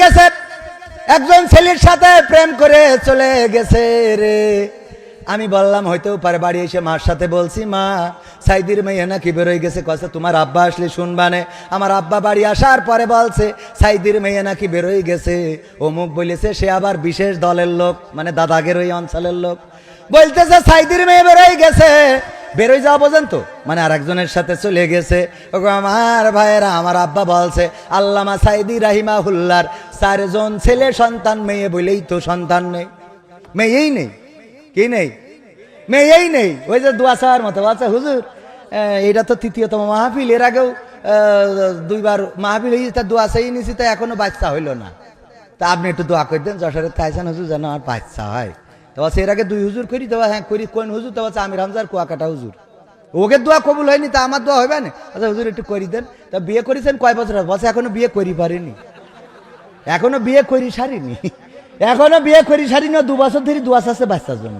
গেছে। একজন ছেলের সাথে প্রেম করে চলে গেছে রে। আমি বললাম, হয়তো পারে বাড়ি এসে মার সাথে বলছি, মা। সাইদির মেয়ে নাকি বেরোয় গেছে কছে তোমার আব্বা আসলে শুনবানে আমার আব্বা বাড়ি আসার পরে বলছে, সাইদির মেয়ে নাকি বেরোয় গেছে। অমুক বলেছে, সে আবার বিশেষ দলের লোক মানে দাদাগের ওই অঞ্চলের লোক। বলতেছে, সাইদির মেয়ে বেরোয় গেছে। বেরোয় যাওয়া পর্যন্ত? মানে আর একজনের সাথে চলে গেছে। আমার ভাইয়েরা, আমার আব্বা বলছে, আল্লামা সাইদি রাহিমা হুল্লার চারজন ছেলে সন্তান, মেয়ে বলেই তো সন্তান নেই। মেয়েই নেই। কি নেই? মেয়েই নেই। ওই যে দোয়া চাওয়ার মতো আচ্ছা হুজুর এটা তো তৃতীয়তম মাহফিল, এর আগেও দুইবার মাহফিল হয়েছে, তা দোয়া চাই নিছি, তা এখনও বাচ্চা হইল না। তা আপনি একটু দোয়া করে দেন, যশোরের তাইছেন হুজুর, যেন আমার বাচ্চা হয়। তো বলছে এর আগে দুই হুজুর করি দেওয়া হ্যাঁ করি কোন হুজুর বলছে আমির হামজার কুয়াকাটা হুজুর। ওকে দোয়া কবুল হয়নি, তা আমার দোয়া হবে না? আচ্ছা হুজুর, একটু করি দেন। তা বিয়ে করেছেন কয় বছর বসে এখনও বিয়ে করি পারিনি। এখনও বিয়ে করি সারিনি। এখনও বিয়ে করি সারিনি দু বছর ধরে দু আছে বাচ্চার জন্য।